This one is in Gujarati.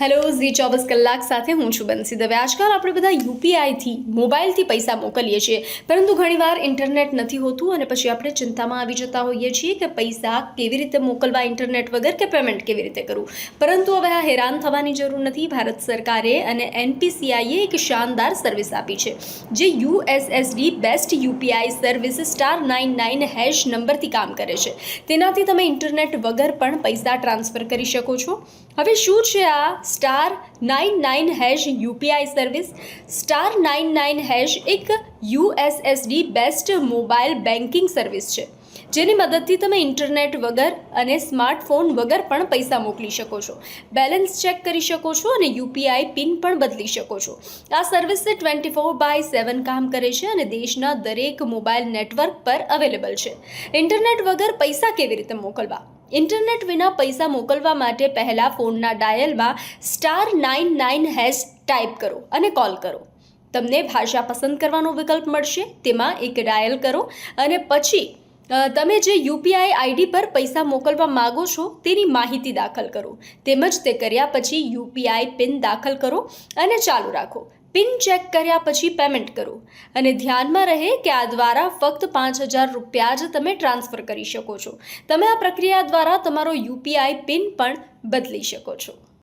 હેલો, ઝી ચોવીસ કલાક સાથે હું છું બંસી દવે આજકાલ આપણે બધા યુપીઆઈથી, મોબાઈલથી પૈસા મોકલીએ છીએ. પરંતુ ઘણીવાર ઇન્ટરનેટ નથી હોતું અને પછી આપણે ચિંતામાં આવી જતા હોઈએ છીએ કે પૈસા કેવી રીતે મોકલવા, ઇન્ટરનેટ વગર કે પેમેન્ટ કેવી રીતે કરવું પરંતુ હવે આ હેરાન થવાની જરૂર નથી. ભારત સરકારે અને એનપીસીઆઈએ એક શાનદાર સર્વિસ આપી છે, જે USSD based UPI service star nine nine hash નંબરથી કામ કરે છે. તેનાથી તમે ઇન્ટરનેટ વગર પણ પૈસા ટ્રાન્સફર કરી શકો છો. હવે શું છે આ star nine nine hash UPI service, star nine nine hash એક USSD based mobile banking service છે, જેની મદદથી તમે ઇન્ટરનેટ વગર અને સ્માર્ટફોન વગર પણ પૈસા મોકલી શકો છો. બેલેન્સ ચેક કરી શકો છો અને યુપીઆઈ પિન પણ બદલી શકો છો. આ service twenty four by seven કામ કરે છે અને દેશના દરેક મોબાઈલ નેટવર્ક પર અવેલેબલ છે. ઇન્ટરનેટ વગર પૈસા કેવી રીતે મોકલવા? ઇન્ટરનેટ વિના પૈસા મોકલવા માટે પહેલાં ફોનના ડાયલમાં star nine nine hash type કરો અને કોલ કરો. તમને ભાષા પસંદ કરવાનો વિકલ્પ મળશે, તેમાં એક ડાયલ કરો અને પછી તમે જે યુપીઆઈ આઈડી પર પૈસા મોકલવા માગો છો, તેની માહિતી દાખલ કરો. તેમજ તે કર્યા પછી યુપીઆઈ પિન દાખલ કરો અને ચાલુ રાખો. પિન ચેક કર્યા પછી પેમેન્ટ કરો. અને ધ્યાનમાં રહે કે આ દ્વારા ફક્ત પાંચ હજાર રૂપિયા જ તમે ટ્રાન્સફર કરી શકો છો. તમે આ પ્રક્રિયા દ્વારા તમારો યુપીઆઈ પિન પણ બદલી શકો છો.